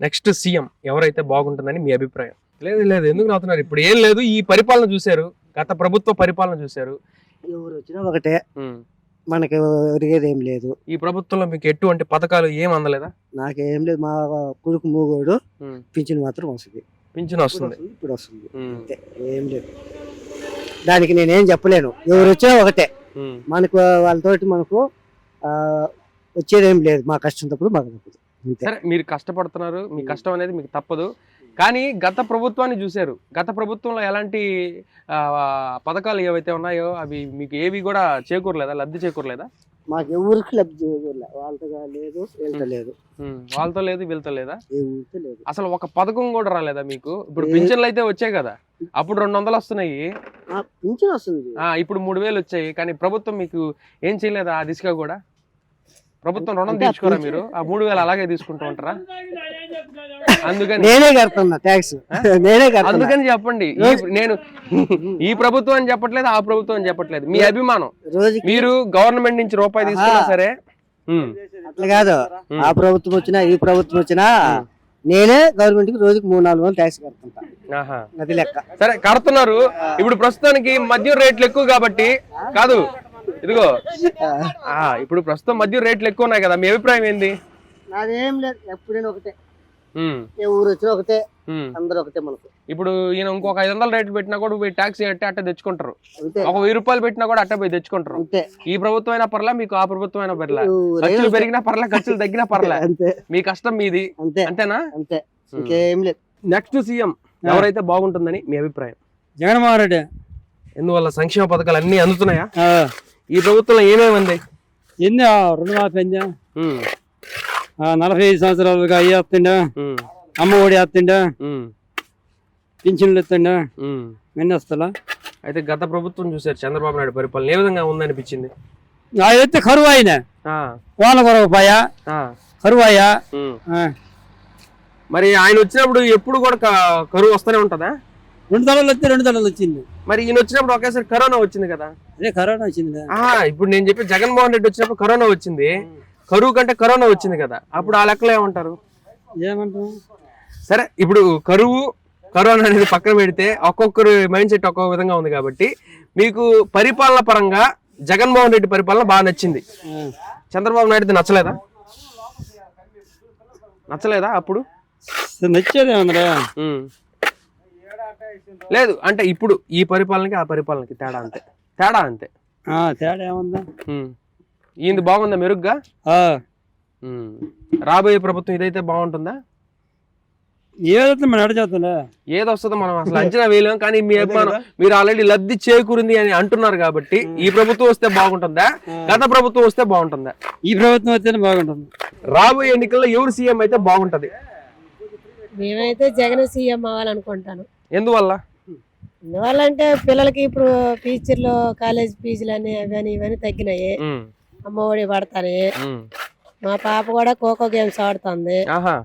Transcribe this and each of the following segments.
Next CM ఎవరైతే బాగుంటుందని మీ అభిప్రాయం? లేదు లేదు. ఎందుకు నవ్వుతున్నారు? ఇప్పుడు ఏం లేదు. ఈ పరిపాలన చూశారు. గత ప్రభుత్వ పరిపాలన చూశారు. ఎవరు వచ్చినా ఒకటే మనకి ఒరిగేది ఏం లేదు. ఈ ప్రభుత్వంలో మీకు ఎటువంటి పథకాలు ఏం అందలేదా? నాకేం లేదు. మా కొడుకు మూగోడు. పింఛన్ మాత్రం వస్తుంది. పింఛన్ వస్తుంది. ఇప్పుడు వస్తుంది అంతే. ఏం లేదు. దానికి నేనేం చెప్పలేను. ఎవరు వచ్చినా ఒకటే మనకు వాళ్ళతోటి మనకు వచ్చేదేం లేదు. మా కష్టం తప్పుడు మాకు తప్పదు సరే మీరు కష్టపడుతున్నారు మీ కష్టం అనేది మీకు తప్పదు. కానీ గత ప్రభుత్వాన్ని చూశారు. గత ప్రభుత్వంలో ఎలాంటి పథకాలు ఏవైతే ఉన్నాయో అవి మీకు ఏవి కూడా చేకూరలేదా? లబ్ధి చేకూరలేదా? మాకు ఎవరికి లబ్ధి వాళ్ళతో లేదు వీళ్ళతో లేదు. వాళ్ళతో లేదు వీళ్ళతో లేదా? అసలు ఒక పథకం కూడా రాలేదా మీకు? ఇప్పుడు పింఛన్లు అయితే వచ్చాయి కదా. అప్పుడు రెండు వందలు వస్తున్నాయి. పింఛన్ వస్తుంది. ఇప్పుడు మూడు వేలు వచ్చాయి. కానీ ప్రభుత్వం మీకు ఏం చేయలేదా ఆ దిశగా కూడా? ప్రభుత్వం రుణం తీసుకోరా మీరు? ఆ మూడు వేలు అలాగే తీసుకుంటూ ఉంటారా? అందుకని నేనే కడుతున్నా ట్యాక్స్ నేనే అందుకని చెప్పండి. ఈ- నేను ఈ ప్రభుత్వం అని చెప్పట్లేదు ఆ ప్రభుత్వం అని చెప్పట్లేదు. మీ అభిమానం. మీరు గవర్నమెంట్ నుంచి రూపాయి తీసుకున్నా. సరే. ఉమ్, అట్లా కాదు. ఆ ప్రభుత్వం వచ్చినా ఈ ప్రభుత్వం వచ్చినా నేనే గవర్నమెంట్కి రోజుకి మూడు నాలుగు వందలు ట్యాక్స్ కడుతుంటా. ఆహా. అది లెక్క. సరే కడుతున్నారు. ఇప్పుడు ప్రస్తుతానికి మద్యం రేట్లు ఎక్కువ కాబట్టి కాదు. ఇదిగో. ఆ. ఇప్పుడు ప్రస్తుతం మద్యం రేట్లు ఎక్కువ ఉన్నాయి కదా మీ అభిప్రాయం ఏంది? నాదేం లేదు ఎప్పుడైనా ఒకటే. ఏ ఊరు వచ్చినా ఒకటే. అందరూ ఒకటే మనకు. ఇప్పుడు ఈయన ఇంకొక ఐదు వందల రేట్లు పెట్టినా కూడా పోయి ట్యాక్సీ అట్టే అట్టే తెచ్చుకుంటారు. ఒక వెయ్యి రూపాయలు పెట్టినా కూడా అట్టే పోయి తెచ్చుకుంటారు. ఈ ప్రభుత్వం అయినా పర్లా మీకు ఆ ప్రభుత్వం అయినా పర్లా ఖర్చులు. పెరిగినా పర్లా ఖర్చులు తగ్గినా పర్లా. మీ కష్టం మీది. అంతే అంతేనా? అంతే. ఇంకేం లేదు. నెక్స్ట్ సీఎం ఎవరైతే బాగుంటుందని మీ అభిప్రాయం? జగన్మోహన్ రెడ్డి. ఎందువల్ల సంక్షేమ పథకాలు అన్ని అందుతున్నాయా? ఆ, ఈ ప్రభుత్వంలో ఏమేమి అంది ఎన్ని? రుణమాఫీ అయిందా? ఆ, నలభై ఐదు సంవత్సరాలుగా అయ్యి వస్తుండా. అమ్మ ఒడి వస్తుండా. పింఛన్లు ఎత్తుండా ఎన్ని వస్తా అయితే గత ప్రభుత్వం చూసారు చంద్రబాబు నాయుడు పరిపాలన ఏ విధంగా ఉందనిపించింది? ఎత్తే కరువు అయిన. ఆ, కోన కొరవ పాయా. కరువు మరి ఆయన వచ్చినప్పుడు ఎప్పుడు కూడా కరువు వస్తూనే ఉంటదా? రెండు తలలు వస్తే రెండు తలలు వచ్చింది. మరి ఈయన వచ్చినప్పుడు ఒకేసారి కరోనా వచ్చింది కదా? అదే కరోనా వచ్చింది. ఇప్పుడు నేను చెప్పి జగన్మోహన్ రెడ్డి వచ్చినప్పుడు కరోనా వచ్చింది. కరువు కంటే కరోనా వచ్చింది కదా. అప్పుడు ఆ లెక్కలు ఏమంటారు? ఏమంటాం సరే ఇప్పుడు కరువు కరోనా అనేది పక్కన పెడితే ఒక్కొక్కరు మైండ్ సెట్ ఒక్కొక్క విధంగా ఉంది కాబట్టి మీకు పరిపాలన పరంగా జగన్మోహన్ రెడ్డి పరిపాలన బాగా నచ్చింది. చంద్రబాబు నాయుడు నచ్చలేదా? నచ్చలేదా అప్పుడు? నచ్చేది ఏమన్నా ఉమ్. లేదు అంటే ఇప్పుడు ఈ పరిపాలనకి ఆ పరిపాలనకి తేడా అంతే. తేడా అంతే. తేడా ఏముందా. ఈయనది బాగుందా మెరుగ్గా. రాబోయే ప్రభుత్వం ఇదైతే బాగుంటుందా? ఏదైతే మన అడచేస్తుందా ఏది వస్తుందో మనం అసలు అంచనా వేయలేం కానీ మీ అభిమానం మీరు ఆల్రెడీ లబ్ధి చేకూరింది అని అంటున్నారు కాబట్టి ఈ ప్రభుత్వం వస్తే బాగుంటుందా? గత ప్రభుత్వం వస్తే బాగుంటుందా? ఈ ప్రభుత్వం వస్తేనే బాగుంటుంది. రాబోయే ఎన్నికల్లో ఎవరు సీఎం అయితే బాగుంటది? మేమైతే జగన్ సీఎం అవ్వాలనుకుంటాను. ఎందువల్ల? ఎందువల్ల అంటే పిల్లలకి ఇప్పుడు టీచర్లు కాలేజ్ ఫీజులు అని అవని ఇవన్నీ తగ్గినాయి. అమ్మఒడి పడతాయి. మా పాప కూడా ఖోఖో గేమ్స్ ఆడుతుంది. ఆహా.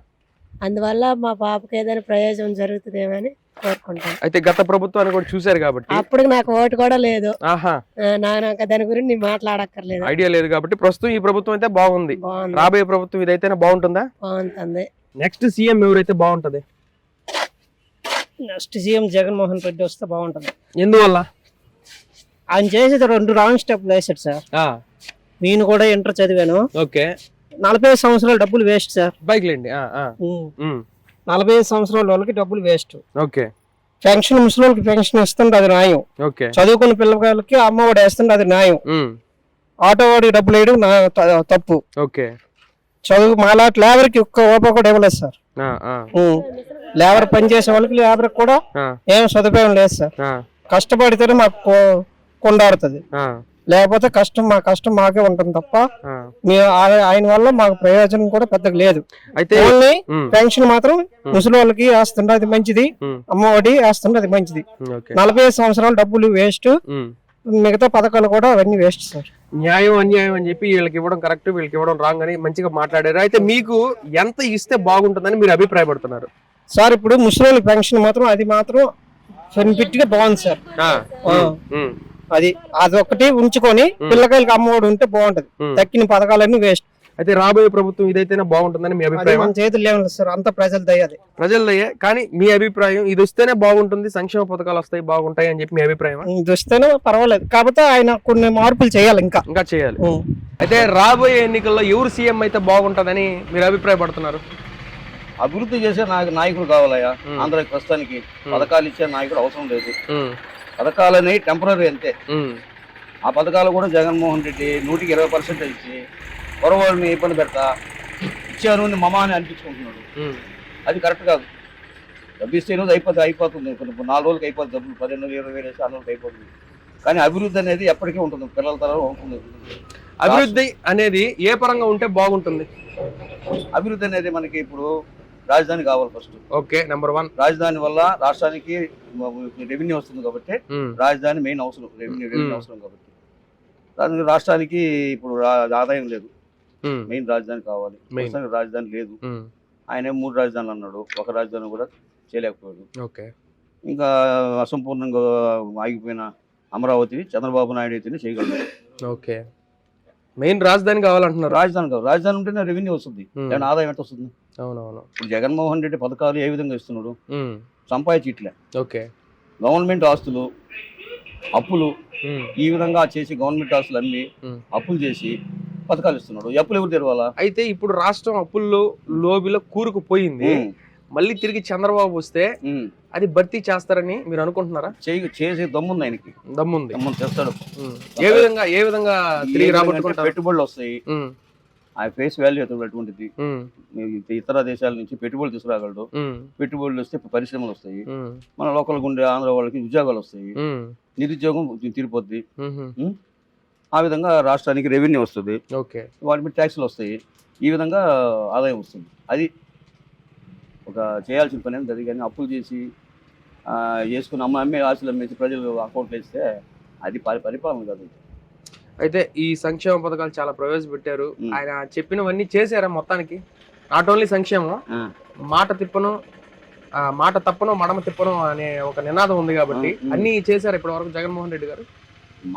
అందువల్ల మా పాపకి ఏదైనా ప్రయోజనం జరుగుతుందేమని కోరుకుంటాను. అయితే గత ప్రభుత్వాన్ని కూడా చూశారు కాబట్టి? అప్పుడు నాకు ఓటు కూడా లేదు. ఆహా. ఆ, నా నాకు దాని గురించి నేను మాట్లాడక్కర్లేదు. ఐడియా లేదు కాబట్టి ప్రస్తుతం ఈ ప్రభుత్వం అయితే బాగుంది. బాగుంది. రాబోయే ప్రభుత్వం ఇదైతేనే బాగుంటుందా? బాగుంటుంది. నెక్స్ట్ సీఎం ఎవరైతే బాగుంటది? నెక్స్ట్ సీఎం జగన్మోహన్ రెడ్డి వస్తే బాగుంటుంది. ఎందువల్ల? ఆయన చేసేది రెండు రాంగ్ స్టెప్లు వేసాడు సార్. నేను కూడా ఇంటర్ చదివాను. ఓకే. నలభై ఐదు సంవత్సరాలు డబ్బులు వేస్ట్ సార్. బైక్ లేండి. నలభై ఐదు సంవత్సరాల వాళ్ళకి డబ్బులు వేస్ట్. ఓకే. పెన్షన్ ముసలికి పెన్షన్ ఇస్తుంటే అది న్యాయం. ఓకే. చదువుకున్న పిల్లలకి అమ్మఒడి వేస్తుంటే అది న్యాయం. ఆటో వాడికి డబ్బులు వేయడం నా తప్పు. ఓకే. చదువు మాలాంటి లేబర్కి ఒక్క రూపాయి కూడా ఇవ్వలేదు సార్. లేబర్ పనిచేసే వాళ్ళకి లేబర్కి కూడా ఏం సదుపాయం లేదు సార్. కష్టపడితేనే మాకు కొ- కొండాడుతుంది. లేకపోతే కష్టం మా కష్టం మాకే ఉంటుంది తప్ప ఆయన వల్ల మాకు ప్రయోజనం కూడా పెద్దగా లేదు. అయితే ఓన్లీ పెన్షన్ మాత్రం ముసలి వాళ్ళకి వేస్తుంటే అది మంచిది ఉమ్, అమ్మ ఒడి వేస్తుంటే అది మంచిది. నలభై ఐదు సంవత్సరాలు డబ్బులు వేస్ట్. మిగతా పథకాలు కూడా అవన్నీ వేస్ట్ సార్. న్యాయం అన్యాయం అని చెప్పి వీళ్ళకి ఇవ్వడం కరెక్ట్ వీళ్ళకి ఇవ్వడం రాంగ్ అని మంచిగా మాట్లాడారు. అయితే మీకు ఎంత ఇస్తే బాగుంటుందని మీరు అభిప్రాయపడుతున్నారు? సార్ ఇప్పుడు ముసలి పెన్షన్ మాత్రం అది మాత్రం బెనిఫిట్గా బాగుంది సార్. అది అది ఒకటి ఉంచుకొని పిల్లకాయలకి అమ్మఒడి ఉంటే బాగుంటది. తక్కిన పథకాలన్నీ వేస్ట్. అయితే రాబోయే ప్రభుత్వం ఇదైతేనే బాగుంటుందని మీ అభిప్రాయం మన చేతులు లేవు సార్ అంత ప్రజలు దయ్యాలి. ప్రజలదయ్యే కానీ మీ అభిప్రాయం ఇది వస్తేనే బాగుంటుంది సంక్షేమ పథకాలు వస్తాయి బాగుంటాయి అని చెప్పి మీ అభిప్రాయం? ఇది వస్తేనే పర్వాలేదు. కాకపోతే ఆయన కొన్ని మార్పులు చేయాలి ఇంకా. ఇంకా చేయాలి. అయితే రాబోయే ఎన్నికల్లో ఎవరు సీఎం అయితే బాగుంటుందని మీరు అభిప్రాయపడుతున్నారు? అభివృద్ధి చేసే నాయ- నాయకుడు కావాలయ్యా. ఉం. ఆంధ్రాకి ప్రస్తుతానికి. పథకాలు ఇచ్చే నాయకుడు అవసరం లేదు. పథకాలు అనేవి టెంపరీ అంతే. ఆ పథకాలు కూడా జగన్మోహన్ రెడ్డి నూటికి ఇరవై పర్సెంట్ ఇచ్చి పొరవాడిని ఇబ్బంది పెడతా. ఇచ్చాను మమ అని అనిపించుకుంటున్నాడు. అది కరెక్ట్ కాదు. డబ్బు ఇస్తే రోజు అయిపోతే అయిపోతుంది. కొన్ని నాలుగు రోజులకి అయిపోతుంది డబ్బులు పదిహేను వేలు, ఇరవై వేలు వేసి ఆరు రోజులకి అయిపోతుంది. కానీ అభివృద్ధి అనేది ఎప్పటికీ ఉంటుంది. పిల్లల తరం ఉంటుంది అభివృద్ధి అనేది ఏ పరంగా ఉంటే బాగుంటుంది? అభివృద్ధి అనేది మనకి ఇప్పుడు రాజధాని కావాలి ఫస్ట్. Okay number one. రాజధాని వల్ల రాష్ట్రానికి రెవెన్యూ వస్తుంది కాబట్టి రాజధాని మెయిన్ అవసరం రెవెన్యూ రెవెన్యూ. అవసరం కాబట్టి. రాష్ట్రానికి ఇప్పుడు ఆదాయం లేదు. మెయిన్ రాజధాని కావాలి. ప్రస్తుతానికి రాజధాని లేదు. ఉమ్, ఆయన మూడు రాజధానులు అన్నాడు. ఒక రాజధాని కూడా చేయలేకపోయాడు. ఓకే ఇంకా అసంపూర్ణంగా ఆగిపోయిన అమరావతి చంద్రబాబు నాయుడు అయితేనే చేయగలడు. ఓకే మెయిన్ రాజధాని కావాలంటున్నారు. రాజధాని కాదు రాజధాని ఉంటేనే రెవెన్యూ వస్తుంది. మ్మ్. ఏమైనా ఆదాయం ఎంత వస్తుంది? అవునవును. ఇప్పుడు జగన్మోహన్ రెడ్డి పథకాలు ఏ విధంగా ఇస్తున్నాడు? ఉమ్, సంపాదించి ఇట్లే ఓకే గవర్నమెంట్ ఆస్తులు అప్పులు ఈ విధంగా చేసి గవర్నమెంట్ ఆస్తులు అమ్మి మ్మ్. అప్పులు చేసి పథకాలు ఇస్తున్నాడు. అప్పులు ఎవరు తెరవాలా? అయితే ఇప్పుడు రాష్ట్రం అప్పుల్లో లోబిలో కూరుకుపోయింది. మళ్ళీ తిరిగి చంద్రబాబు వస్తే. అది భర్తీ చేస్తారని మీరు అనుకుంటున్నారా? చేయి చేసే దమ్ముంది ఆయనకి. దమ్ముంది. దమ్మును తెస్తాడు ఉమ్. ఏ విధంగా ఏ విధంగా తిరిగి రాబట్టుకుంటారు? పెట్టుబడులు వస్తాయి. ఆ ఫేస్ వాల్యూ అటువంటిది ఉమ్, ఇతర దేశాల నుంచి పెట్టుబడులు తీసుకురాగలడు. పెట్టుబడులు వస్తే పరిశ్రమలు వస్తాయి. మన లోకల్ గుండె ఆంధ్ర వాళ్ళకి ఉద్యోగాలు వస్తాయి. నిరుద్యోగం తీరిపోద్ది. ఆ విధంగా రాష్ట్రానికి రెవెన్యూ వస్తుంది. ఓకే. వాటి మీద ట్యాక్స్లు వస్తాయి. ఈ విధంగా ఆదాయం వస్తుంది. అది ఒక చేయాల్సిన పని అది కానీ అప్పులు చేసి చేసుకుని అమ్మ అమ్మే ఆశలు అమ్మేసి ప్రజలు అకౌంట్లు వేస్తే అది పరి పరిపాలన కాదు. అయితే ఈ సంక్షేమ పథకాలు చాలా ప్రవేశపెట్టారు. ఆయన చెప్పినవన్నీ చేశారా మొత్తానికి? నాట్ ఓన్లీ సంక్షేమం. మాట తిప్పను మాట తప్పను మడమ తిప్పను అనే ఒక నినాదం ఉంది కాబట్టి. అన్ని చేశారు ఇప్పటి వరకు జగన్మోహన్ రెడ్డి గారు?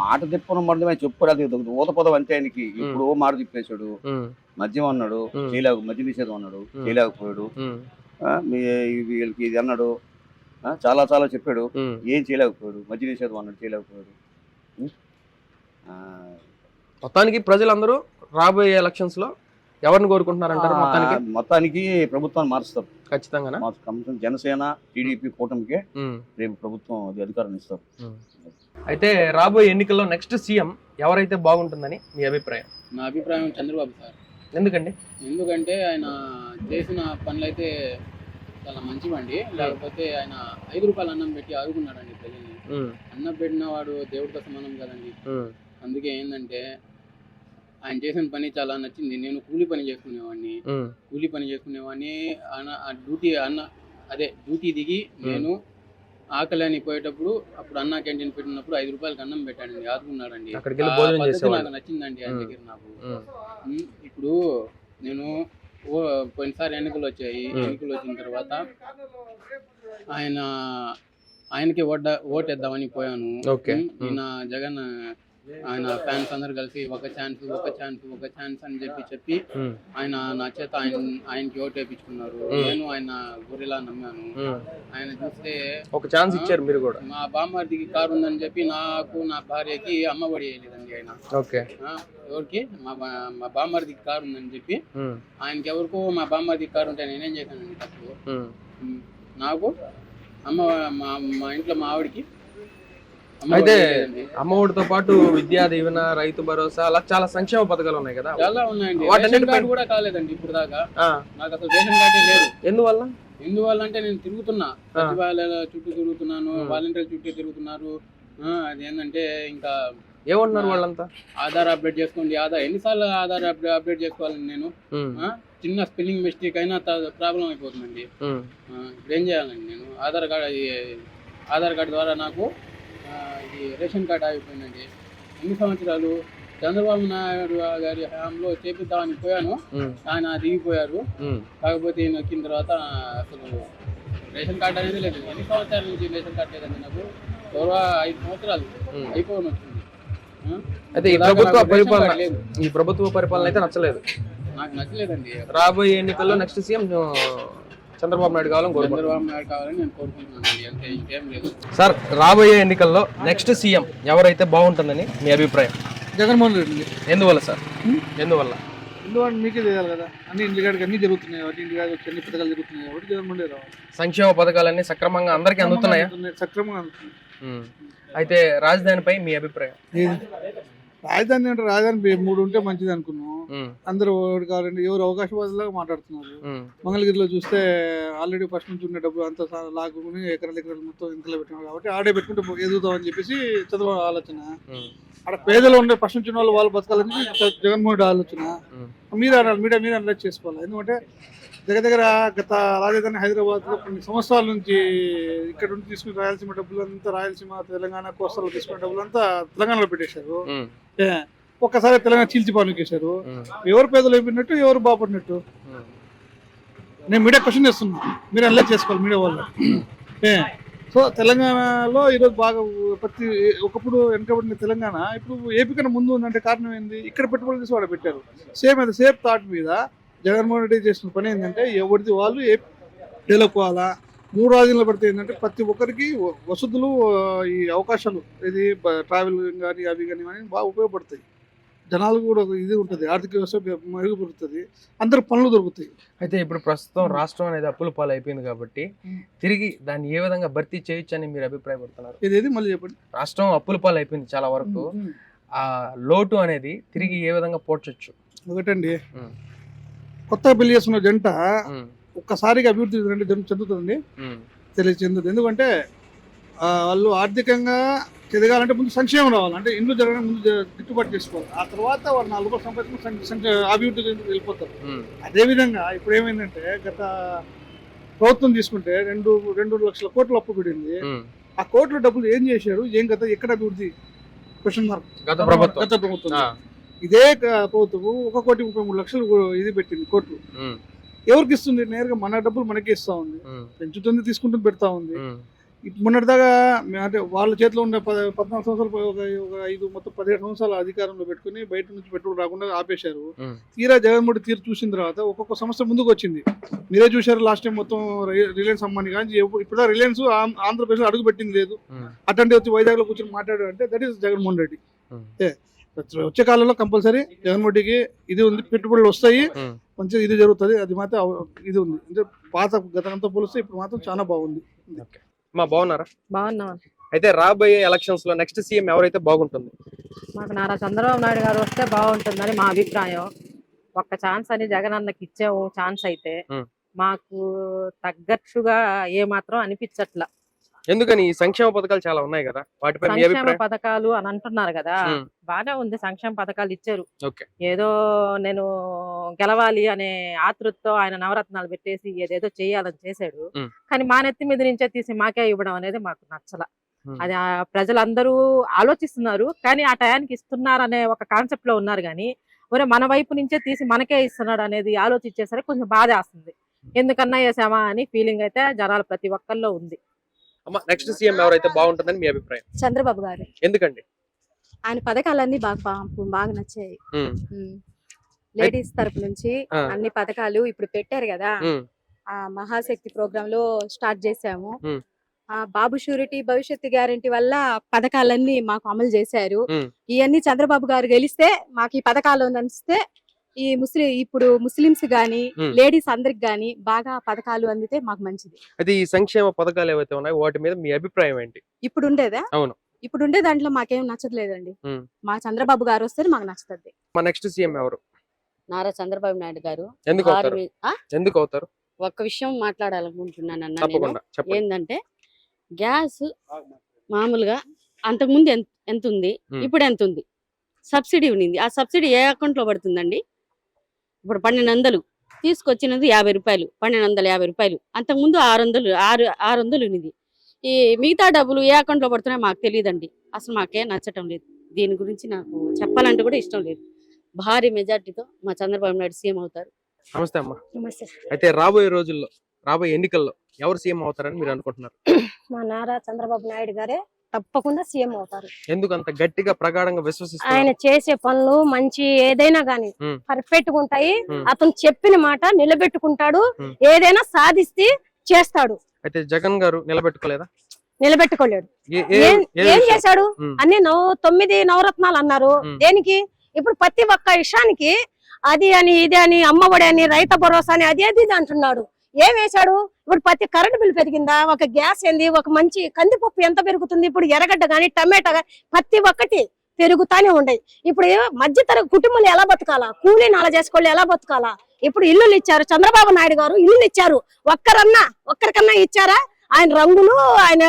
మాట పడమే చెప్పు అది ఊత పదం అంతే ఆయనకి. ఇప్పుడు మాట తిప్పేశాడు మద్యం అన్నాడు. చేయలేక మద్య నిషేధం అన్నాడు. చేయలేకపోయాడు. వీళ్ళకి ఇది అన్నాడు. చాలా చాలా చెప్పాడు. ఏం చేయలేకపోయాడు? మద్య నిషేధం అన్నాడు చేయలేకపోయాడు. మొత్తానికి ప్రజలందరూ రాబోయే ఎలక్షన్స్లో ఎవరిని కోరుకుంటున్నారంటారు? మొత్తానికి? మొత్తానికి ప్రభుత్వాన్ని మారుస్తారు. కమిషన్ జనసేన టీడీపీ కూటమికే రేపు ప్రభుత్వం అది అధికారం ఇస్తారు. అయితే రాబోయే ఎన్నికల్లో నెక్స్ట్ సీఎం ఎవరైతే బాగుంటుందని మీ అభిప్రాయం? నా అభిప్రాయం చంద్రబాబు సార్. ఎందుకండి? ఎందుకంటే ఆయన చేసిన పనులు అయితే చాలా మంచివండి. లేకపోతే ఆయన ఐదు రూపాయలు అన్నం పెట్టి ఆదుకున్నాడండి ప్రజల్ని. ఉమ్, అన్నం పెట్టిన వాడు దేవుడితో సమానం కదండి. ఉమ్, అందుకే ఏంటంటే ఆయన చేసిన పని చాలా నచ్చింది. నేను కూలి పని చేసుకునేవాడిని. కూలి పని చేసుకునేవాడిని. డ్యూటీ అన్న అదే డ్యూటీ దిగి నేను ఆకలి అని పోయేటప్పుడు అప్పుడు అన్న క్యాంటీన్ పెట్టినప్పుడు ఐదు రూపాయలకి అన్నం పెట్టాడండి ఆదుకున్నాడండి. నాకు నచ్చిందండి ఆయన. దగ్గర నాకు. ఇప్పుడు నేను పోయినసారి ఎన్నికలు వచ్చాయి. ఎన్నికలు వచ్చిన తర్వాత ఆయన ఆయనకి ఓట ఓటేద్దామని పోయాను. ఈయన జగన్ ఆయన ఫ్యాన్స్ అందరు కలిసి ఒక ఛాన్స్ ఒక ఛాన్స్ ఒక ఛాన్స్ అని చెప్పి చెప్పి ఆయన నా చేత ఆయన ఆయనకి ఓటు వేయించుకున్నారు. నేను ఆయన గొర్రెలా నమ్మాను. ఆయన చూస్తే ఒక ఛాన్స్ ఇచ్చారు మీరు కూడా. మా బామ్మార్దికి కారు ఉందని చెప్పి నాకు నా భార్యకి అమ్మఒడి వేయలేదండి ఆయన. ఓకే. ఎవరికి? మా మా బామ్మర్దికి కారు ఉందని చెప్పి ఆయనకి ఎవరికో మా బామ్మర్దికి కారు ఉంటే నేనేం చేశానండి తప్పు? నాకు అమ్మ మా మా ఇంట్లో మా ఆవిడకి అయితే. అమ్మఒడితో పాటు విద్యా దీవెన రైతు భరోసా అలా చాలా సంక్షేమ పథకాలు ఉన్నాయి కదా? చాలా ఉన్నాయండి. రేషన్ కార్డు కూడా కాలేదండి ఇప్పుడు దాకా నాకు అసలు రేషన్ కార్డే లేదు. ఎందువల్ల? ఎందువల్ల అంటే నేను తిరుగుతున్నా. సచివాలయాల చుట్టూ తిరుగుతున్నాను వాలంటీర్ చుట్టూ తిరుగుతున్నారు. అది ఏంటంటే ఇంకా ఏమంటున్నారు వాళ్ళంతా? ఆధార్ అప్డేట్ చేసుకోండి. ఆధార్ ఎన్నిసార్లు ఆధార్ అప్డేట్ చేసుకోవాలండి నేను? చిన్న స్పెల్లింగ్ మిస్టేక్ అయినా ప్రాబ్లం అయిపోతుందండి. ఇప్పుడు ఏం చేయాలండి నేను? ఆధార్ కార్డు ఆధార్ కార్డు ద్వారా నాకు ఇది రేషన్ కార్డు ఆగిపోయిందండి. ఎన్ని సంవత్సరాలు? చంద్రబాబు నాయుడు గారి హయాంలో చేపిద్దామని పోయాను. ఆయన దిగిపోయారు. కాకపోతే ఈయన వచ్చిన తర్వాత అసలు రేషన్ కార్డు అనేది లేదు. ఎన్ని సంవత్సరాల నుంచి రేషన్ కార్డు లేదండి నాకు? గౌరవ ఐదు సంవత్సరాలు ఉమ్. అయిపోవని వచ్చింది? అయితే ఈ ప్రభుత్వ పరిపాలన ఈ ప్రభుత్వ పరిపాలన అయితే నచ్చలేదు. నాకు నచ్చలేదండి. రాబోయే ఎన్నికల్లో నెక్స్ట్ సీఎం చంద్రబాబు నాయుడు కావాలని చంద్రబాబు నాయుడు కావాలని నేను అంతే ఇంకేం లేదు. సార్ రాబోయే ఎన్నికల్లో నెక్స్ట్ సీఎం ఎవరైతే బాగుంటుందని మీ అభిప్రాయం? జగన్మోహన్ రెడ్డి ఎందువల్ల సార్? ఎందువల్ల? ఎందుకంటే మీకే తెలియాలి కదా. అన్ని ఇంటికాడికి అన్ని జరుగుతున్నాయి కాబట్టి ఇంటికాడికి వచ్చి అన్ని పథకాలు జరుగుతున్నాయి కాబట్టి జగన్మోహన్ రెడ్డి రావాలి. సంక్షేమ పథకాలన్నీ సక్రమంగా అందరికీ అందుతున్నాయా? అందుతున్నాయి, సక్రమంగా అందుతున్నాయి. అయితే రాజధానిపై మీ అభిప్రాయం? రాజధాని అంటే రాజధాని మూడు ఉంటే మంచిది అనుకున్నాం. అందరూ ఒకటి కావాలంటే ఎవరు అవకాశవాదులాగా మాట్లాడుతున్నారు. మంగళగిరిలో చూస్తే ఆల్రెడీ ఫస్ట్ నుంచి ఉన్న డబ్బు అంతా లాక్కుని ఎకరాలు ఎకరాలు మొత్తం ఇంట్లో పెట్టినారు కాబట్టి ఆడే పెట్టుకుంటే ఎదుగుతామని చెప్పేసి చంద్రబాబు ఆలోచన. అక్కడ పేదలు ఉండే ఫస్ట్ నుంచి ఉన్న వాళ్ళు వాళ్ళు బతకాలని జగన్మోహన్ రెడ్డి ఆలోచన. మీరు అనాలి మీడియా మీరు అనలైజ్ చేసుకోవాలి. ఎందుకంటే దగ్గర దగ్గర గత రాజధాని హైదరాబాద్లో కొన్ని సంవత్సరాల నుంచి ఇక్కడ నుండి తీసుకున్న రాయలసీమ డబ్బులు అంతా రాయలసీమ తెలంగాణ కోస్తాలో తీసుకున్న డబ్బులు అంతా తెలంగాణలో పెట్టేశారు. ఒక్కసారి తెలంగాణ చీల్చి పానుకేశారు ఉమ్, ఎవరు పేదలు అయిపోయినట్టు ఎవరు బాగుపడినట్టు? ఉమ్. నేను మీడియా క్వశ్చన్ చేస్తున్నా. మీరు అనలైజ్ చేసుకోవాలి మీడియా వాళ్ళు ఏ సో తెలంగాణలో ఈరోజు బాగా ప్రతి ఒకప్పుడు వెనకబడిన తెలంగాణ ఇప్పుడు ఏపీ కన్నా ముందు ఉందంటే కారణం ఏంది? ఇక్కడ పెట్టుబడులు తీసి వాడు పెట్టారు. సేమ్ అది సేఫ్ థాట్ మీద జగన్మోహన్ రెడ్డి చేసిన పని ఏంటంటే ఎవరిది వాళ్ళు ఏ డెవలప్ అవ్వాలా? మూడు రాజ్యాల్లో పడితే ఏంటంటే ప్రతి ఒక్కరికి వసతులు ఈ అవకాశాలు ఇది ట్రావెల్ కానీ అవి కానీ బాగా ఉపయోగపడతాయి. జనాలకు కూడా ఇది ఉంటుంది ఆర్థిక వ్యవస్థ మెరుగుపడుతుంది అందరికి పనులు దొరుకుతాయి. అయితే ఇప్పుడు ప్రస్తుతం రాష్ట్రం అనేది అప్పుల పాలు అయిపోయింది కాబట్టి. తిరిగి దాన్ని ఏ విధంగా భర్తీ చేయొచ్చు అని మీరు అభిప్రాయపడుతున్నారు? ఇదేది మళ్ళీ చెప్పండి. రాష్ట్రం అప్పుల పాలు అయిపోయింది చాలా వరకు. ఆ లోటు అనేది తిరిగి ఏ విధంగా పోడ్చొచ్చు? ఒకటండి. కొత్తగా పెళ్ళి చేసుకున్న జంట ఒక్కసారిగా అభివృద్ధి జం- చెందుతుంది తెలియ చెందుతుంది. ఎందుకంటే వాళ్ళు ఆర్థికంగా ఎదగాలంటే ముందు సంక్షేమం రావాలి. అంటే ఇండ్లు జరగడం ముందు గిట్టుబాటు చేసుకోవాలి. ఆ తర్వాత వాళ్ళు నాలుగు రూపాయలు సంపాదించుకుని అభివృద్ధి వెళ్ళిపోతారు. అదేవిధంగా ఇప్పుడు ఏమైందంటే గత ప్రభుత్వం తీసుకుంటే రెండు రెండు లక్షల కోట్లు అప్పు ఉమ్. ఆ కోట్ల డబ్బులు ఏం చేశారు? ఏం గత ఎక్కడ అభివృద్ధి? క్వశ్చన్ మార్క్ గత ప్రభుత్వం. గత ప్రభుత్వం. ఆ, ఇదే ప్రభుత్వం ఒక కోటి ముప్పై మూడు లక్షలు ఇది పెట్టింది కోట్లు. ఎవరికి ఇస్తుంది? నేరుగా మన డబ్బులు మనకే ఇస్తా ఉంది. పెంచుతుంది తీసుకుంటుంది పెడతా ఉంది. మొన్నటిదాకా అంటే వాళ్ళ చేతిలో ఉన్న పద పద్నాలుగు సంవత్సరాలు ఒక ఒక ఐదు మొత్తం పదిహేడు సంవత్సరాల అధికారంలో పెట్టుకుని బయట నుంచి పెట్టుబడి రాకుండా ఆపేశారు. తీరా జగన్మోహన్ తీరు చూసిన తర్వాత ఒక్కొక్క సంస్థ ముందుకు వచ్చింది. మీరే చూశారు లాస్ట్ టైం మొత్తం రిలయన్స్ అమ్మని కానీ ఇప్పుడు రిలయన్స్ ఆం- ఆంధ్రప్రదేశ్ అడుగు పెట్టింది లేదు ఉమ్, అట్లాంటి వచ్చి వైజాగ్లో కూర్చొని మాట్లాడారు అంటే దట్ ఈస్ జగన్మోహన్ రెడ్డి. వచ్చే కాలంలో కంపల్సరీ జగన్మోహన్ రెడ్డికి ఇది ఉంది పెట్టుబడులు వస్తాయి. ఉమ్. మంచిగా ఇది జరుగుతుంది అది మాత్రం ఇది ఉంది. అంటే పాత గతంతో పోలిస్తే ఇప్పుడు మాత్రం చాలా బాగుంది. మా బాగున్నారా? బాగున్నాం. అయితే రాబోయే ఎలక్షన్స్లో నెక్స్ట్ సీఎం ఎవరైతే బాగుంటుంది? మాకు నారా చంద్రబాబు నాయుడు గారు వస్తే బాగుంటుందని మా అభిప్రాయం. ఒక్క ఛాన్స్ అని జగన్ అన్నకి ఇచ్చాము ఛాన్స్ అయితే ఉం. మాకు తగ్గట్టుగా ఏ మాత్రం అనిపించట్ల. ఎందుకని సంక్షేమ పథకాలు చాలా ఉన్నాయి కదా? వాటిపై సంక్షేమ పథకాలు అని అంటున్నారు కదా. బానే ఉంది సంక్షేమ పథకాలు ఇచ్చారు. ఏదో నేను గెలవాలి అనే ఆతృతతో ఆయన నవరత్నాలు పెట్టేసి ఏదేదో చేయాలని చేశాడు. కానీ మా నెత్తి మీద నుంచే తీసి మాకే ఇవ్వడం అనేది మాకు నచ్చల. అది ప్రజలందరూ ఆలోచిస్తున్నారు కానీ ఆ టయానికి ఇస్తున్నారు అనే ఒక కాన్సెప్ట్లో ఉన్నారు కానీ ఒరే మన వైపు నుంచే తీసి మనకే ఇస్తున్నాడు అనేది ఆలోచించేసరికి కొంచెం బాధ వేస్తుంది ఎందుకన్నా వేసామా అని ఫీలింగ్ అయితే జనాలు ప్రతి ఒక్కరిలో ఉంది. అమ్మ నెక్స్ట్ సీఎం ఎవరైతే బాగుంటుందని మీ అభిప్రాయం? చంద్రబాబు గారు. ఎందుకండి? ఆయన పథకాలన్నీ బాగా బా- బాగా నచ్చాయి. ఉమ్. లేడీస్ తరపు నుంచి ఆ. అన్ని పథకాలు ఇప్పుడు పెట్టారు కదా. ఉమ్, ఆ మహాశక్తి ప్రోగ్రామ్లో స్టార్ట్ చేశాము. ఉమ్. ఆ బాబు షూరిటీ భవిష్యత్తు గ్యారంటీ వల్ల పథకాలన్నీ మాకు అమలు చేశారు. ఉమ్. ఇవన్నీ చంద్రబాబు గారు గెలిస్తే మాకు ఈ పథకాలు నచ్చితే ఈ ముస్లిం ఇప్పుడు ముస్లిమ్స్ గాని. లేడీస్ అందరికి గాని బాగా పథకాలు అందితే మాకు మంచిది. అయితే ఈ సంక్షేమ పథకాలు ఏవైతే ఉన్నాయో వాటి మీద మీ అభిప్రాయం ఏంటి? ఇప్పుడు ఉండేదా? అవును. ఇప్పుడు ఉండే దాంట్లో మాకేం నచ్చట్లేదండి. మా చంద్రబాబు గారు వస్తే మాకు నచ్చుతుంది. మా నెక్స్ట్ సీఎం ఎవరు? నారా చంద్రబాబు నాయుడు గారు. ఎందుకు అవుతారు? ఎందుకు అవుతారు? ఒక్క విషయం మాట్లాడాలనుకుంటున్నాను అన్న ఏంటంటే గ్యాస్ మామూలుగా అంతకుముందు ఎంత ఎంత ఉంది. ఇప్పుడు ఎంత ఉంది సబ్సిడీ ఉన్నింది. ఆ సబ్సిడీ ఏ అకౌంట్లో పడుతుందండి? ఇప్పుడు పన్నెండు వందలు తీసుకొచ్చినది యాభై రూపాయలు పన్నెండు వందల యాభై రూపాయలు. అంతకుముందు ఆరు వందలు ఆరు ఆరు వందలు ఉన్నింది. ఈ మిగతా డబ్బులు ఏ అకౌంట్లో పడుతున్నాయో మాకు తెలియదండి అసలు మాకే నచ్చటం లేదు. దీని గురించి నాకు చెప్పాలంటే కూడా ఇష్టం లేదు. భారీ మెజార్టీతో మా చంద్రబాబు నాయుడు సీఎం అవుతారు. నమస్తే అమ్మా. నమస్తే. అయితే రాబోయే రోజుల్లో రాబోయే ఎన్నికల్లో ఎవరు సీఎం అవుతారని మీరు అనుకుంటున్నారు? మా నారా చంద్రబాబు నాయుడు గారే తప్పకుండా సీఎం అవుతారు ఎందుకు అంత గట్టిగా ప్రగాఢంగా ఆయన విశ్వసిస్తున్నారు చేసే పనులు మంచి ఏదైనా గాని. పర్ఫెక్ట్గా ఉంటాయి. అతను చెప్పిన మాట నిలబెట్టుకుంటాడు. ఏదైనా సాధిస్తే చేస్తాడు అయితే జగన్ గారు నిలబెట్టుకోలేదా నిలబెట్టుకోలేడు ఏ-? చేశాడు. అన్ని నవ తొమ్మిది నవరత్నాలు అన్నారు. దేనికి ఇప్పుడు ప్రతి ఒక్క విషయానికి అది అని ఇది అని అమ్మఒడి అని రైతు భరోసా అని అది అది ఇది అంటున్నాడు ఏం వేశాడు? ఇప్పుడు ప్రతి కరెంట్ బిల్ పెరిగిందా? ఒక గ్యాస్ ఏంది? ఒక మంచి కందిపప్పు ఎంత పెరుగుతుంది? ఇప్పుడు ఎర్రగడ్డ కానీ టమాటా కానీ ప్రతి ఒక్కటి పెరుగుతానే ఉండయి ఇప్పుడు మధ్యతరగతి కుటుంబాలు ఎలా బతకాలా? కూలీ నాల చేసుకోవాలి ఎలా బతకాలా? ఇప్పుడు ఇల్లులు ఇచ్చారు. చంద్రబాబు నాయుడు గారు ఇల్లులు ఇచ్చారు. ఒక్కరన్నా ఒక్కరికన్నా ఇచ్చారా? ఆయన రంగులు ఆయన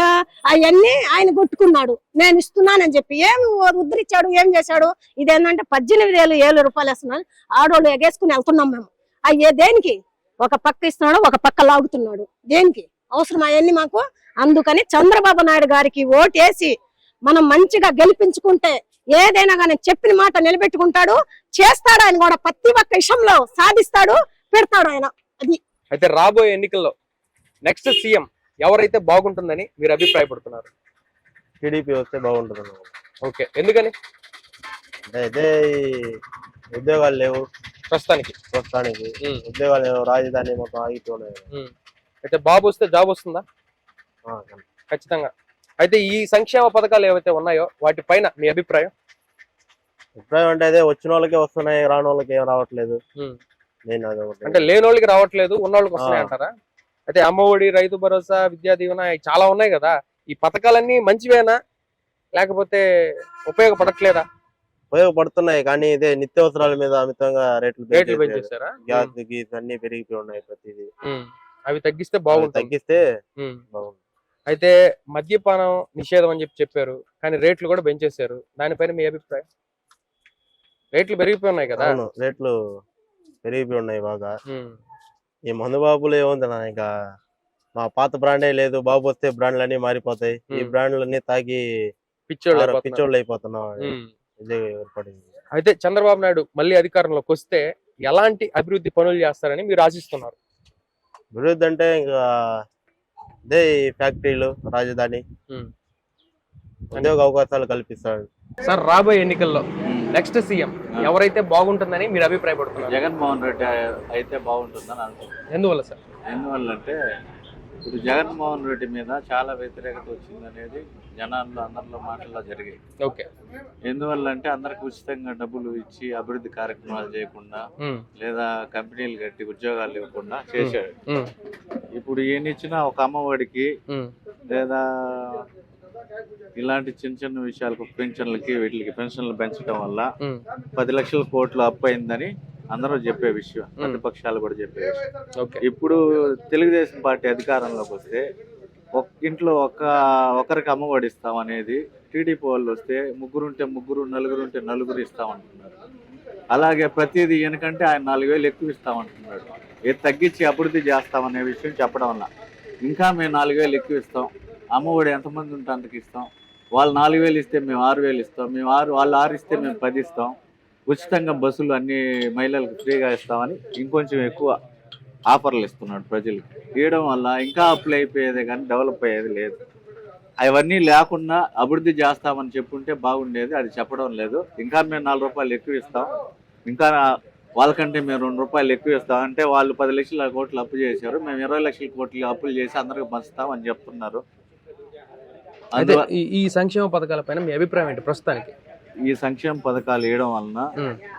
అవన్నీ ఆయన కొట్టుకున్నాడు. నేను ఇస్తున్నానని చెప్పి ఏం ఉద్ధరించాడు ఏం చేశాడు? ఇదేంటంటే పద్దెనిమిది వేలు ఏళ్ళు రూపాయలు వేస్తున్నాను ఆడోళ్ళు ఎగేసుకుని వెళ్తున్నాం మేము. అయ్యే దేనికి? ఒక పక్క ఇస్తున్నాడు ఒక పక్క లాగుతున్నాడు. దేనికి? అవసరం అవన్నీ మాకు అందుకని చంద్రబాబు నాయుడు గారికి ఓటేసి మనం మంచిగా గెలిపించుకుంటే ఏదైనా కానీ చెప్పిన మాట నిలబెట్టుకుంటాడు చేస్తాడు ఆయన కూడా ప్రతి ఒక్క విషయంలో సాధిస్తాడు పెడతాడు ఆయన. అయితే రాబోయే ఎన్నికల్లో నెక్స్ట్ సీఎం ఎవరైతే బాగుంటుందని మీరు అభిప్రాయపడుతున్నారు? టీడీపీ వస్తే బాగుంటుంది ఓకే ఎందుకని? అంటే ఇదే ఈ ఉద్యోగాలు లేవు. ప్రస్తుతానికి ప్రస్తుతానికి. ఉద్యోగాలు రాజధాని మొత్తం ఉమ్. అయితే బాబు వస్తే జాబ్ వస్తుందా ఖచ్చితంగా అయితే ఈ సంక్షేమ పథకాలు ఏవైతే ఉన్నాయో వాటిపైన మీ అభిప్రాయం అభిప్రాయం అంటే అదే వచ్చిన వాళ్ళకే వస్తున్నాయి రాని వాళ్ళకి ఏం రావట్లేదు. నేను. అంటే లేని వాళ్ళకి రావట్లేదు ఉన్న వాళ్ళకి వస్తున్నాయి. అంటారా అయితే అమ్మఒడి రైతు భరోసా విద్యా దీవెన చాలా ఉన్నాయి కదా ఈ పథకాలన్నీ మంచివేనా లేకపోతే ఉపయోగపడట్లేదా ఉపయోగపడుతున్నాయి కానీ ఇదే నిత్యావసరాల మీద అమితంగా రేట్లు రేట్లు. పెంచేశారా గ్యాస్ గీస్ అన్ని పెరిగిపోయి ఉన్నాయి ప్రతిదీ. అవి తగ్గిస్తే అవి బాగుంటుంది తగ్గిస్తే ఉమ్. బాగుంటుంది అయితే మద్యపానం నిషేధం అని చెప్పి చెప్పారు కానీ రేట్లు కూడా పెంచేశారు దానిపైన మీ అభిప్రాయం రేట్లు పెరిగిపోయి ఉన్నాయి కదా రేట్లు పెరిగిపోయి ఉన్నాయి బాగా. ఈ మందు బాబులు ఏముంది ఇంకా మా పాత బ్రాండే లేదు బాబు వస్తే బ్రాండ్లు అన్ని మారిపోతాయి ఈ ఉమ్. బ్రాండ్లు అన్ని తాగి పిచ్చోళ్ళు. పిచ్చోళ్ళు అయిపోతున్నాం అయితే చంద్రబాబు నాయుడు మళ్ళీ అధికారంలోకి వస్తే ఎలాంటి అభివృద్ధి పనులు చేస్తారని మీరు ఆశిస్తున్నారు? అభివృద్ధి అంటే ఇంకా అదే ఈ ఫ్యాక్టరీలు రాజధాని. ఉద్యోగ అవకాశాలు కల్పిస్తాడు. సార్ రాబోయే ఎన్నికల్లో నెక్స్ట్ సీఎం ఎవరైతే బాగుంటుందని మీరు అభిప్రాయపడుతున్నారు? జగన్మోహన్ రెడ్డి అయితే బాగుంటుందని అనుకుంటున్నాను ఎందువల్ల సార్? ఎందువల్ల అంటే ఇప్పుడు జగన్మోహన్ రెడ్డి మీద చాలా వ్యతిరేకత వచ్చింది అనేది జనాల్లో అందరిలో మాటల్లో జరిగాయి ఓకే ఎందువల్ల అంటే అందరికి ఉచితంగా డబ్బులు ఇచ్చి అభివృద్ధి కార్యక్రమాలు చేయకుండా. లేదా కంపెనీలు కట్టి ఉద్యోగాలు ఇవ్వకుండా చేశాడు. ఇప్పుడు ఈయన ఇచ్చిన ఒక అమ్మఒడికి. లేదా ఇలాంటి చిన్న చిన్న విషయాలకు పెన్షన్లకి వీటికి పెన్షన్లు పెంచడం వల్ల. పది లక్షల కోట్లు అప్పు అయిందని అందరూ చెప్పే విషయం ప్రతిపక్షాలు కూడా చెప్పే విషయం. ఓకే. ఇప్పుడు తెలుగుదేశం పార్టీ అధికారంలోకి వస్తే ఇంట్లో ఒక ఒకరికి అమ్మఒడి ఇస్తాం అనేది టీడీపీ వాళ్ళు వస్తే ముగ్గురు ఉంటే ముగ్గురు నలుగురు ఉంటే నలుగురు ఇస్తామంటున్నారు అలాగే ప్రతిదీ ఈయనకంటే ఆయన నాలుగు వేలు ఎక్కువ ఇస్తామంటున్నాడు ఏది తగ్గించి అభివృద్ధి చేస్తామనే విషయం చెప్పడం వల్ల. ఇంకా మేము నాలుగు వేలు ఎక్కువ ఇస్తాం అమ్మఒడి ఎంతమంది ఉంటే అంతకి ఇస్తాం వాళ్ళు నాలుగు వేలు ఇస్తే మేము ఆరు వేలు ఇస్తాం మేము ఆరు వాళ్ళు ఆరు ఇస్తే మేము పది ఇస్తాం. ఉచితంగా బస్సులు అన్ని మహిళలకు ఫ్రీగా ఇస్తామని ఇంకొంచెం ఎక్కువ ఆఫర్లు ఇస్తున్నాడు ప్రజలకు ఇవ్వడం వల్ల ఇంకా అప్లై అయిపోయేదే కానీ డెవలప్ అయ్యేది లేదు. అవన్నీ లేకుండా అభివృద్ధి చేస్తామని చెప్పుంటే బాగుండేది అది చెప్పడం లేదు. ఇంకా మేము నాలుగు రూపాయలు ఎక్కువ ఇస్తాం. ఇంకా వాళ్ళకంటే మేము రెండు రూపాయలు ఎక్కువ ఇస్తాం. అంటే వాళ్ళు పది లక్షల కోట్లు అప్పు చేశారు. మేము ఇరవై లక్షల కోట్లు అప్పులు చేసి అందరికి పంచుతాం అని చెప్తున్నారు. అయితే ఈ సంక్షేమ పథకాలపైన మీ అభిప్రాయం ఏంటి ప్రస్తుతానికి? ఈ సంక్షేమ పథకాలు వేయడం వలన.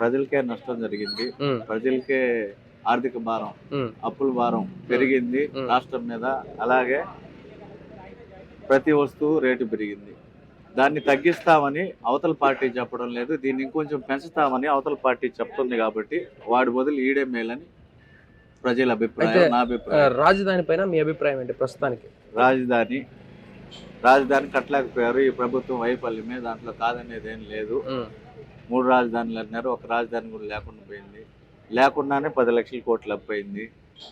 ప్రజలకే నష్టం జరిగింది. ప్రజలకే ఆర్థిక భారం. అప్పుల భారం పెరిగింది. రాష్ట్రం మీద అలాగే ప్రతి వస్తువు రేటు పెరిగింది దాన్ని తగ్గిస్తామని అవతల పార్టీ చెప్పడం లేదు దీన్ని ఇంకొంచెం పెంచుతామని అవతల పార్టీ చెప్తుంది కాబట్టి వాడి బదులు ఈడే మేలని ప్రజల అభిప్రాయం నా అభిప్రాయం రాజధాని పైన మీ అభిప్రాయం ఏంటి ప్రస్తుతానికి రాజధాని రాజధాని కట్టలేకపోయారు. ఈ ప్రభుత్వం వైఫల్యమే దాంట్లో కాదనేది ఏం లేదు. మూడు రాజధానులు అన్నారు. ఒక రాజధాని కూడా లేకుండా పోయింది. లేకుండానే పది లక్షల కోట్లు అప్పయింది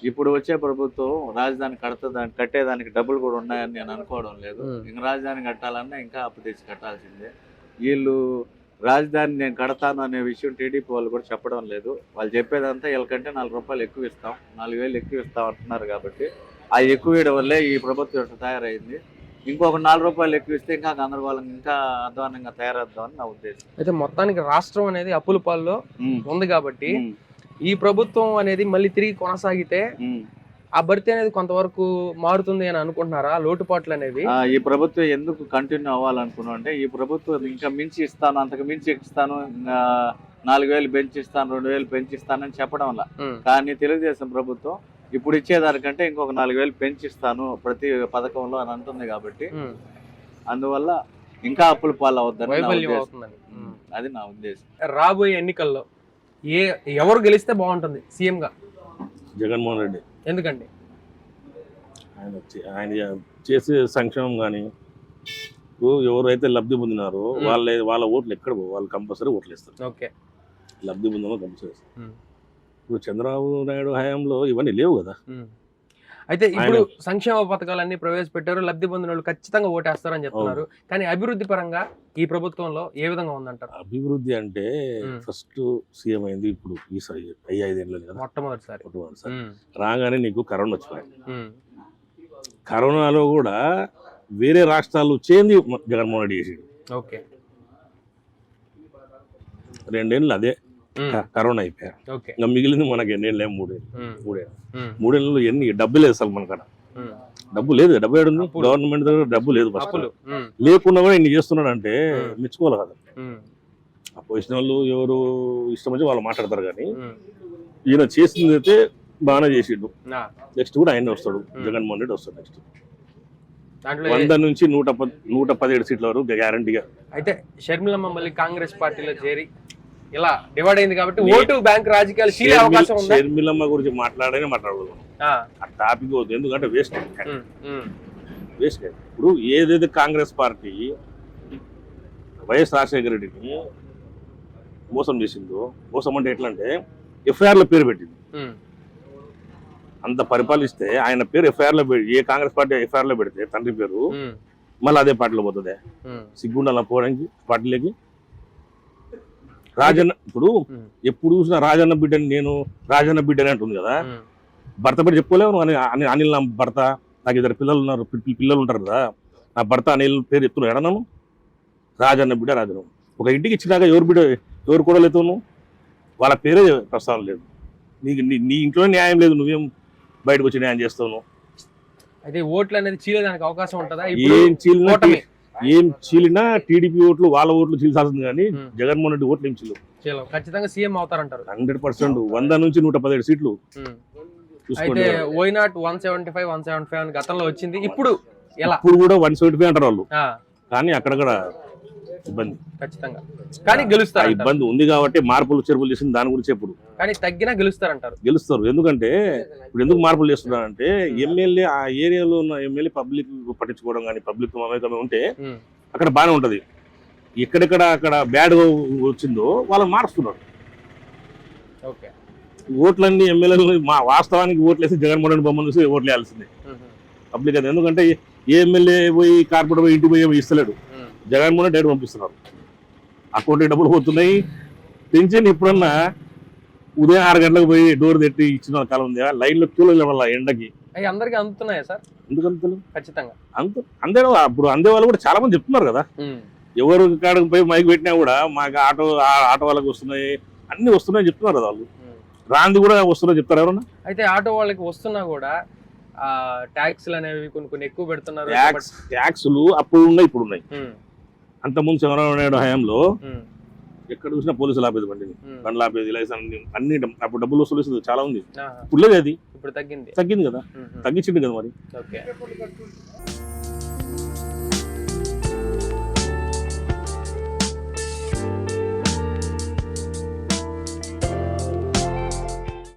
ఇప్పుడు వచ్చే ప్రభుత్వం రాజధాని కడతదానికి కట్టేదానికి డబ్బులు కూడా ఉన్నాయని నేను అనుకోవడం లేదు. ఇంకా రాజధాని కట్టాలన్నా ఇంకా అప్పు తెచ్చి కట్టాల్సిందే. వీళ్ళు రాజధాని నేను కడతాను అనే విషయం టీడీపీ వాళ్ళు కూడా చెప్పడం లేదు. వాళ్ళు చెప్పేదంతా వీళ్ళకంటే నాలుగు రూపాయలు ఎక్కువ ఇస్తాం. నాలుగు వేలు ఎక్కువ ఇస్తాం అంటున్నారు కాబట్టి. ఆ ఎక్కువ ఇవ్వడం వల్లే ఈ ప్రభుత్వం తయారైంది. ఇంకొక నాలుగు రూపాయలు ఎక్కువ ఇస్తే ఇంకా గందరగోళం ఇంకా అధ్వానంగా తయారవుతామని నా ఉద్దేశం. అయితే మొత్తానికి రాష్ట్రం అనేది అప్పుల పాల్లో ఉంది కాబట్టి ఈ ప్రభుత్వం అనేది మళ్ళీ తిరిగి కొనసాగితే. ఆ భర్తీ అనేది కొంతవరకు మారుతుంది అని అనుకుంటున్నారా? లోటుపాట్లు అనేవి? ఆ, ఈ ప్రభుత్వం ఎందుకు కంటిన్యూ అవ్వాలనుకున్నాం అంటే ఈ ప్రభుత్వం ఇంకా మించి ఇస్తాను అంతకు మించి ఇస్తాను నాలుగు వేలు పెంచిస్తాను రెండు వేలు పెంచిస్తానని చెప్పడం వల్ల. కానీ తెలుగుదేశం ప్రభుత్వం ఇప్పుడు ఇచ్చేదానికంటే ఇంకొక నాలుగు వేలు పెంచిస్తాను ప్రతి పథకంలో అని అంటుంది కాబట్టి అందువల్ల ఇంకా అప్పుల పాలు అవద్దని నా వైఫల్యం ఉద్దేశం. అవుతుందని. ఉమ్. అది నా ఉద్దేశం. రాబోయే ఎన్నికల్లో ఏ ఎవరు గెలిస్తే బాగుంటుంది సీఎం గా జగన్మోహన్ రెడ్డి. ఎందుకండి? ఆయన ఆయన చేసే సంక్షేమం కానీ ఎవరైతే లబ్ధి పొందినారో. వాళ్ళ వాళ్ళ ఓట్లు ఎక్కడ వాళ్ళు కంపల్సరీ ఓట్లు ఇస్తారు ఓకే. లబ్ధి పొందిన కంపల్సరీ ఇస్తారు. ఇప్పుడు చంద్రబాబు నాయుడు హయాంలో ఇవన్నీ లేవు కదా. అయితే ఇప్పుడు సంక్షేమ పథకాలన్నీ ప్రవేశపెట్టారు లబ్ధి పొందిన వాళ్ళు ఖచ్చితంగా ఓటేస్తారని చెప్తున్నారు. కానీ అభివృద్ధి పరంగా ఈ ప్రభుత్వంలో ఏ విధంగా ఉందంటారు? అభివృద్ధి అంటే. ఫస్ట్ సీఎం అయింది ఇప్పుడు ఈ ఐదేళ్ళు కదా. మొట్టమొదటిసారి. మొట్టమొదటిసారి. రాగానే నీకు కరోనా వచ్చింది ఉమ్, కరోనాలో కూడా వేరే రాష్ట్రాలు చేంది జగన్మోహన్ రెడ్డి చేసిండు. ఓకే. రెండేళ్ళు అదే కరోనా అయిపోయారు ఇంకా మిగిలింది మనకి ఎన్నేళ్ళు మూడేళ్ళు మూడేళ్ళు. ఉమ్, మూడేళ్ళు ఎన్ని డబ్బు లేదు అసలు మనకాడ. డబ్బు లేదు డబ్బు అప్పులు. గవర్నమెంట్ దగ్గర డబ్బు లేదు ఫస్ట్ లేకుండా కూడా ఇన్ని చేస్తున్నాడు అంటే. మెచ్చుకోవాలి కదా. పొజిషన్ వాళ్ళు ఎవరు ఇష్టం వచ్చి వాళ్ళు మాట్లాడతారు కానీ. ఈయన చేసింది అయితే బాగానే చేసిండు. నెక్స్ట్ కూడా ఆయన వస్తాడు. జగన్మోహన్ రెడ్డి వస్తాడు నెక్స్ట్ వంద నుంచి నూట నూట పదిహేడు సీట్ల వరకు గ్యారంటీగా అయితే షర్మిలమ్మ మళ్ళీ కాంగ్రెస్ పార్టీలో చేరి ఇలా డివైడ్ అయింది కాబట్టి ఓటు బ్యాంక్ రాజకీయాలు చీలే అవకాశం ఉందా? షర్మిలమ్మ గురించి మాట్లాడనే మాట్లాడదు ఆ, టాపిక్ వద్దు. ఎందుకంటే వేస్ట్ వేస్ట్ ఇప్పుడు ఏదైతే కాంగ్రెస్ పార్టీ వైఎస్ రాజశేఖర రెడ్డిని మోసం చేసిందో మోసం అంటే ఎట్లా అంటే ఎఫ్ఐఆర్లో పేరు పెట్టింది. అంత పరిపాలిస్తే ఆయన పేరు ఎఫ్ఐఆర్లో ఏ కాంగ్రెస్ పార్టీ ఎఫ్ఐఆర్లో పెడితే తండ్రి పేరు మళ్ళీ అదే పార్టీలో పోతుంది. సిగ్గుండాల పోవడానికి పార్టీలోకి రాజన్న ఇప్పుడు ఎప్పుడు చూసినా రాజన్న బిడ్డని నేను రాజన్న బిడ్డని అంటుంది కదా. భర్త పేరు చెప్పుకోలేవు అని అని- అనిల్ నా భర్త. నాకు ఇద్దరు పిల్లలు ఉన్నారు. పిల్లలు ఉంటారు కదా. నా భర్త అనిల్ పేరు చెప్తున్నావు ఎడనాను రాజన్న బిడ్డ రాజను ఒక ఇంటికి ఇచ్చినాక ఎవరు బిడ్డ ఎవరు కూడా లేవు వాళ్ళ పేరే ప్రస్తావన లేదు. నీకు నీ ఇంట్లో న్యాయం లేదు. నువ్వేం బయటకు వచ్చి న్యాయం చేస్తావు అయితే ఓట్లు అనేది చీలేదానికి అవకాశం ఉంటుందా? ఏం చీలినా ఏం చీలినా టీడీపీ ఓట్లు వాళ్ళ ఓట్లు చీల్సాల్సింది కానీ. జగన్మోహన్ రెడ్డి ఓట్లు ఏం చీలు ఖచ్చితంగా సీఎం అవుతారంటారు. Hundred percent. వంద నుంచి నూట పదిహేడు సీట్లు అయితే why not one seventy five one seventy five అని గతంలో వచ్చింది. ఇప్పుడు ఎలా? ఇప్పుడు కూడా వన్ సెవెంటీ ఫైవ్ అంటారు వాళ్ళు. కానీ అక్కడక్కడ ఇబ్బంది. ఖచ్చితంగా. కానీ గెలుస్తారు ఇబ్బంది ఉంది కాబట్టి మార్పులు చెరుపులు చేసింది దాని గురించి ఇప్పుడు కానీ తగ్గినా గెలుస్తారంటారు. గెలుస్తారు. ఎందుకంటే ఇప్పుడు ఎందుకు మార్పులు చేస్తున్నారంటే ఎమ్మెల్యే ఆ ఏరియాలో ఉన్న ఎమ్మెల్యే పబ్లిక్ పట్టించుకోవడం కానీ పబ్లిక్ మమేకమే ఉంటే అక్కడ బాగానే ఉంటది. ఎక్కడెక్కడ అక్కడ బ్యాడ్ వచ్చిందో వాళ్ళని మారుస్తున్నారు. ఓకే. ఓట్లన్నీ ఎమ్మెల్యేలు మా వాస్తవానికి ఓట్లు వేసి జగన్మోహన్ రెడ్డి బొమ్మను చూసి ఓట్లు వేయాల్సిందే పబ్లిక్ అది ఎందుకంటే ఏ ఎమ్మెల్యే పోయి కార్పొరేట్ పోయి ఇంటికి పోయి ఏమీ ఇస్తలేడు. ఉమ్, జగన్మోహన్ రెడ్డి పంపిస్తున్నారు. అకౌంట్కి డబ్బులు పోతున్నాయి. పెన్షన్ ఇప్పుడన్నా ఉదయం ఆరు గంటలకు పోయి డోర్ తెట్టి ఇచ్చిన కాలం ఉంది? లైన్లో క్యూలో వల్ల ఎండకి. అవి అందరికీ అందుతున్నాయా సార్? ఎందుకంత ఖచ్చితంగా. అంత అందే అప్పుడు అందే వాళ్ళు కూడా చాలా మంది చెప్తున్నారు కదా. ఎవరు కాడకు పోయి మైక్ పెట్టినా కూడా మాకు ఆటో ఆటో వాళ్ళకి వస్తున్నాయి. అన్ని వస్తున్నాయి చెప్తున్నారు కదా వాళ్ళు. రాంది కూడా వస్తున్నాయి చెప్తారు ఎవరన్నా? అయితే ఆటో వాళ్ళకి వస్తున్నా కూడా ట్యాక్స్లు అనేవి కొన్ని కొన్ని ఎక్కువ పెడుతున్నారు. ట్యాక్స్ ట్యాక్సులు అప్పుడు ఉన్నాయి ఇప్పుడు ఉన్నాయి అంతకుముందు చంద్రబాబు నాయుడు హయాంలో ఎక్కడ చూసినా పోలీసులు ఆపేది బండిని. బండ్లు ఆపేది లైసెన్స్ అన్ని అప్పుడు డబ్బులు వసూలు చాలా ఉంది. ఇప్పుడు లేదు అది. ఇప్పుడు తగ్గింది. తగ్గింది కదా. తగ్గించింది కదా మరి. ఓకే.